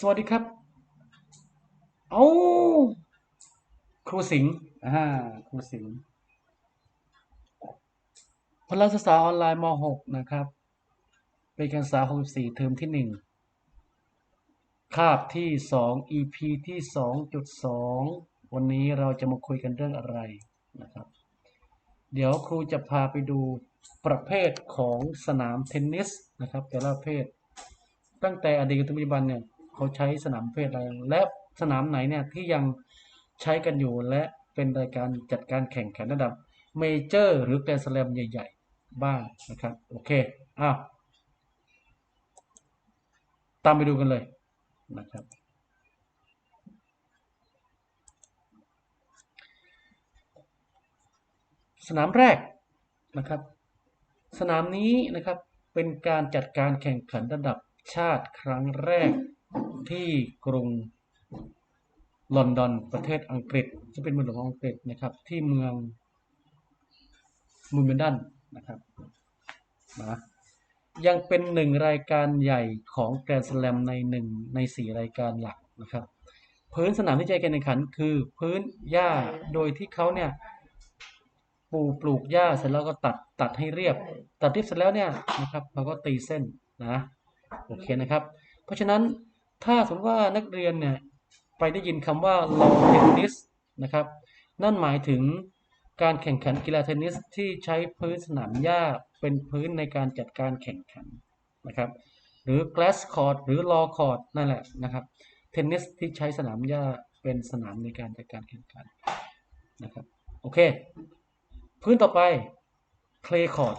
สวัสดีครับ เอาครูสิงห์อ่าครูสิงห์พลังศึกษาออนไลน์ม .6 นะครับ เป็นการศึกษา64เทอมที่ 1 คาบที่ 2 EP ที่ 2.2 วันนี้เราจะมาคุยกันเรื่องอะไรนะครับ เดี๋ยวครูจะพาไปดูประเภทของสนามเทนนิสนะครับ แต่ละประเภทตั้งแต่อดีตถึงปัจจุบันเนี่ย เขาใช้สนามเภทอะไร และสนามไหนเนี่ยที่ยังใช้กันอยู่และเป็นรายการจัดการแข่งขันระดับเมเจอร์หรือแกรนด์สแลมใหญ่ ๆ บ้างนะครับ โอเคอ้าวตามไปดูกันเลยนะครับสนามแรกนะครับ สนามนี้นะครับเป็นการจัดการแข่งขันระดับชาติครั้งแรก ที่กรุงลอนดอนประเทศอังกฤษที่งเป็นเมืองหลวงของอังกฤษนะครับ ที่เมืองมูเมนดันนะครับนะยังเป็นหนึ่งรายการใหญ่ของแกรนด์สแลมในหนึ่งในสี่รายการหลักนะครับ พื้นสนามที่ใช้การแข่งขัน คือพื้นหญ้าโดยที่เขาเนี่ยปูปลูกหญ้าเสร็จแล้วก็ตัดตัดให้เรียบ ตัดเรียบเสร็จแล้วเนี่ยนะครับเราก็ตีเส้นนะโอเคนะครับ เพราะฉะนั้น ถ้าสมมติว่านักเรียนเนี่ยไปได้ยินคำว่า lawn tennis นะครับ นั่นหมายถึงการแข่งขันกีฬาเทนนิสที่ใช้พื้นสนามหญ้าเป็นพื้นในการจัดการแข่งขันนะครับ หรือ grass court หรือ law court นั่นแหละนะครับ เทนนิสที่ใช้สนามหญ้าเป็นสนามในการจัดการแข่งขันนะครับ โอเค พื้นต่อไป clay court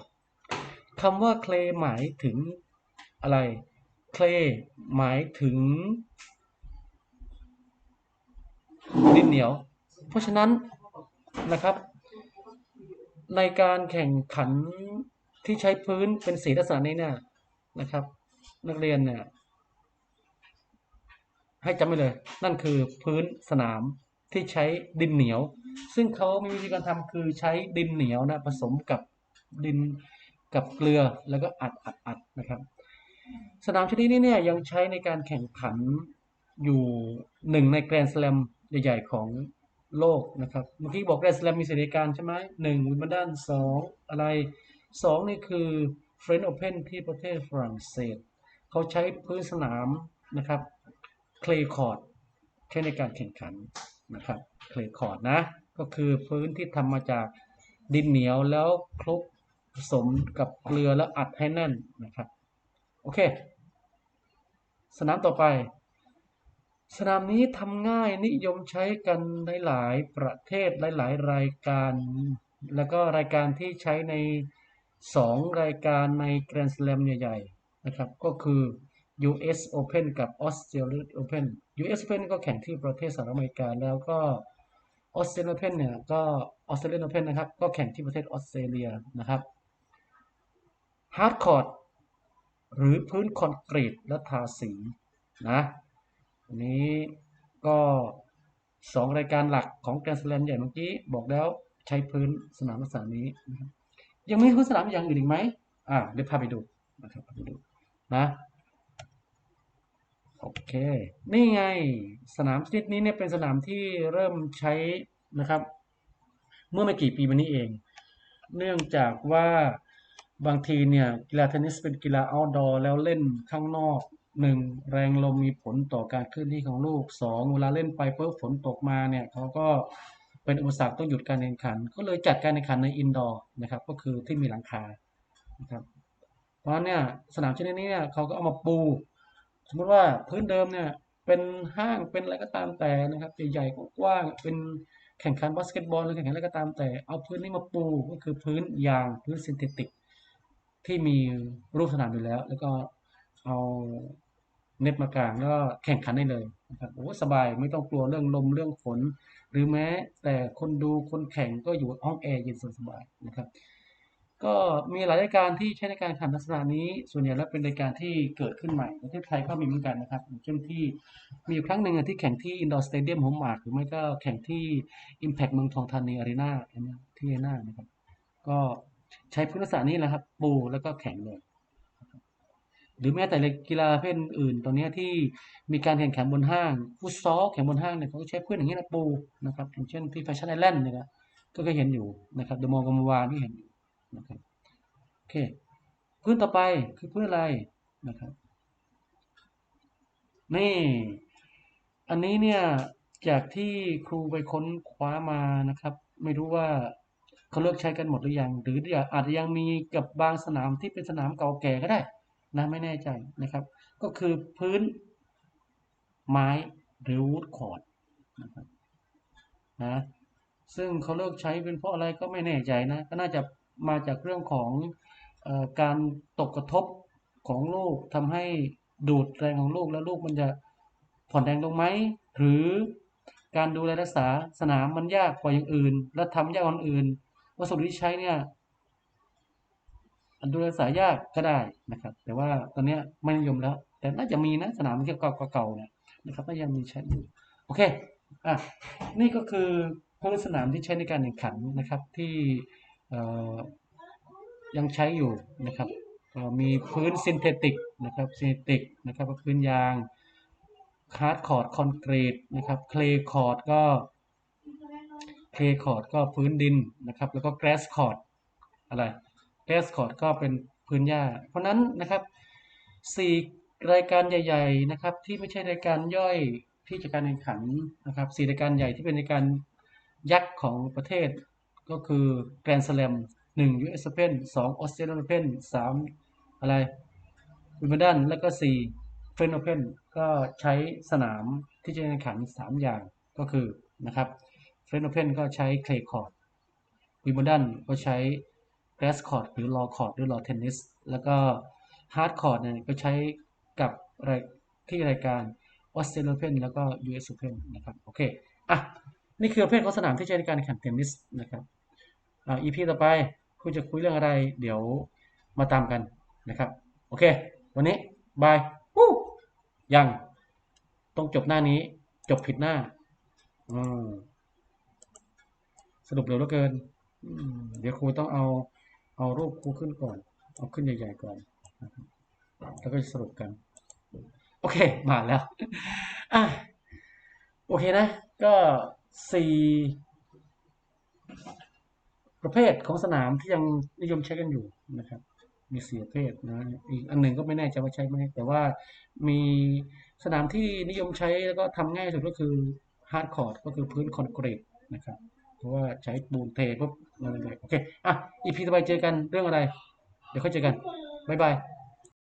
คำว่า clay หมายถึงอะไร clay หมายถึง ดินเหนียว เพราะฉะนั้นนะครับ ในการแข่งขันที่ใช้พื้นเป็นสีลักษณะนี้เนี่ยนะครับ นักเรียนเนี่ยให้จำไว้เลย นั่นคือพื้นสนามที่ใช้ดินเหนียว ซึ่งเขามีวิธีการทำคือใช้ดินเหนียวนะผสมกับดินกับเกลือแล้วก็อัดอัดอัดนะครับ สนามชนิดนี้เนี่ยยังใช้ในการแข่งขันอยู่หนึ่งในแกรนด์สแลมใหญ่ๆของโลกนะครับ เมื่อกี้บอกแกรนด์สแลมมีสี่รายการใช่ไหมหนึ่งวิมเบิลดันสองอะไรสองนี่คือเฟรน c h โอเพนที่ประเทศฝรั่งเศส เขาใช้พื้นสนามนะครับเคลย์คอร์ดใช้ในการแข่งขันนะครับเคลย์คอร์ดนะ ก็คือพื้นที่ทำมาจากดินเหนียวแล้วคลุกผสมกับเกลือแล้วอัดให้แน่นนะครับ อเค สนามต่อไป สนามนี้ทำง่ายนิยมใช้กันในหลายประเทศหลายๆ รายการ แล้วก็รายการที่ใช้ใน 2 รายการใน Grand Slam ใหญ่ๆนะครับ ก็คือ US Open กับ Australia Open US Open ก็แข่งที่ประเทศสหรัฐอเมริกาแล้วก็ Australia Open เนี่ยก็ Australian Open นะครับ ก็แข่งที่ประเทศออสเตรเลียนะครับ Hard Court หรือพื้นคอนกรีตและทาสีนะอันนี้ก็สองรายการหลักของแกรนด์สแลมใหญ่เมื่อกี้บอกแล้วใช้พื้นสนามลักษณะนี้นะครับยังมีพื้นสนามอย่างอื่นอีกไหมอ่าเดี๋ยวพาไปดูนะครับพาไปดูนะโอเค นี่ไงสนามชนิดนี้เนี่ยเป็นสนามที่เริ่มใช้นะครับ เมื่อไม่กี่ปีมานี้เอง เนื่องจากว่า บางทีเนี่ยกีฬาเทนนิสเป็นกีฬาเอาท์ดอร์แล้วเล่นข้างนอกหนึ่งแรงลมมีผลต่อการเคลื่อนที่ของลูกสองเวลาเล่นไปปุ๊บฝนตกมาเนี่ยเขาก็เป็นอุปสรรคต้องหยุดการแข่งขัน ก็เลยจัดการแข่งขันในอินดอร์นะครับก็คือที่มีหลังคานะครับเพราะเนี่ยสนามชนิดนี้เนี่ยเขาก็เอามาปู สมมติว่าพื้นเดิมเนี่ยเป็นห้างเป็นอะไรก็ตามแต่นะครับใหญ่ๆกว้างๆเป็นแข่งขันบาสเกตบอลหรือแข่งขันอะไรก็ตามแต่เอาพื้นนี้มาปูก็คือพื้นยางพื้นซินเทติก ที่มีรูปสนามอยู่แล้ว แล้วก็เอาเน็ตมากลางก็แข่งขันได้เลยนะครับโอ้สบายไม่ต้องกลัวเรื่องลมเรื่องฝนหรือแม้แต่คนดูคนแข่งก็อยู่ห้องแอร์เย็นสบายนะครับ ก็มีหลายรายการที่ใช้ในการแข่งขันลักษณะนี้ ส่วนใหญ่แล้วเป็นรายการที่เกิดขึ้นใหม่ ประเทศไทยก็มีเหมือนกันนะครับเช่นที่มีครั้งหนึ่งที่แข่งที่อินดอร์สเตเดียมหัวหมากหรือไม่ก็แข่งที่ Impact เมืองทองธานีอารีนาที่อารีนานะครับ ก็ ใช้พื้นลักษณะนี้แหละครับ ปูแล้วก็แข่งเลย หรือแม้แต่กีฬาประเภทอื่นตอนนี้ที่มีการแข่งขันบนห้างฟุตซอลแข่งบนห้างเนี่ยเขาก็ใช้พื้นอย่างนี้นะปูนะครับอย่างเช่นที่แฟชั่นไอแลนด์เนี่ยนะก็เคยเห็นอยู่นะครับเดอะมอลล์กมวานก็เห็นอยู่นะครับโอเคพื้นต่อไปคือพื้นอะไรนะครับนี่อันนี้เนี่ยจากที่ครูไปค้นคว้ามานะครับ ไม่รู้ว่า เขาเลิกใช้กันหมดหรือยัง หรืออาจจะยังมีกับบางสนามที่เป็นสนามเก่าแก่ก็ได้นะไม่แน่ใจนะครับ ก็คือพื้นไม้หรือวูดคอร์ดนะครับนะซึ่งเขาเลิกใช้เป็นเพราะอะไรก็ไม่แน่ใจนะ ก็น่าจะมาจากเรื่องของอการตกกระทบของลูกทำให้ดูดแรงของลูกแล้วลูกมันจะผ่อนแรงลงไหม หรือการดูแลรักษาสนามมันยากกว่าอย่างอื่น และทำยากกว่าอื่น วัสดุที่ใช้เนี่ยดูแลรักษายยากก็ได้นะครับ แต่ว่าตอนนี้ไม่นิยมแล้ว แต่น่าจะมีนะสนามที่เก่าเก่าเนี่ยนะครับก็ยังมีใช้อยู่โอเคอะนี่ก็คือพื้นสนามที่ใช้ในการแข่งขันนะครับที่ยังใช้อยู่นะครับมีพื้นซินเทติกนะครับซินเทติกนะครับก็พื้นยางฮาร์ดคอร์ดคอนกรีตนะครับเคลย์คอร์ดก็ เคคอร์ดก็พื้นดินนะครับ แล้วก็แกรสคอร์ดอะไรแกรสคอร์ดก็เป็นพื้นหญ้า เพราะนั้นนะครับสี่รายการใหญ่ ๆนะครับ ที่ไม่ใช่รายการย่อยที่จะการแข่งขันนะครับสี่รายการใหญ่ที่เป็นรายการยักษ์ของประเทศ ก็คือแกรนด์สแลมหนึ่ง US Open สองออสเตรเลียนโอเพนสามอะไรวิมเบิลดันแล้วก็สี่เฟรนโอเพนก็ใช้สนามที่จะแข่งขันสามอย่างก็คือนะครับ เฟรนโอเพนก็ใช้เคลคอร์ดวิมเบิลดันก็ใช้แกรสคอร์ดหรือลอคอร์ดหรือลอเทนนิสแล้วก็ฮาร์ดคอร์ดเนี่ยก็ใช้กับอะไรที่รายการออสเตรเลียนโอเพนแล้วก็ US Open นนะครับโอเคอะนี่คือประเภทของสนามที่ใช้ในการแข่งเทนนิสนะครับอ่า EP ต่อไปครูจะคุยเรื่องอะไร เดี๋ยวมาตามกันนะครับ โอเค วันนี้บายวู้ยังต้องจบหน้านี้ จบผิดหน้า อืม สรุปเร็วเหลือเกินเดี๋ยวครูต้องเอาเอารูปครูขึ้นก่อน เอาขึ้นใหญ่ๆก่อนแล้วก็สรุปกัน โอเค มาแล้วอะโอเคนะ ก็สี่ประเภทของสนามที่ยังนิยมใช้กันอยู่นะครับ มีสี่ประเภทนะอีกอันหนึ่งก็ไม่แน่ใจว่าใช้ไหมแต่ว่ามีสนามที่นิยมใช้แล้วก็ทำง่ายสุดก็คือฮาร์ดคอร์ดก็คือพื้นคอนกรีตนะครับ เพราะว่าใช้ปูนเทปุ๊บอะไรเลยโอเค อะอีพีต่อไปเจอกันเรื่องอะไร เดี๋ยวค่อยเจอกัน บ๊ายบาย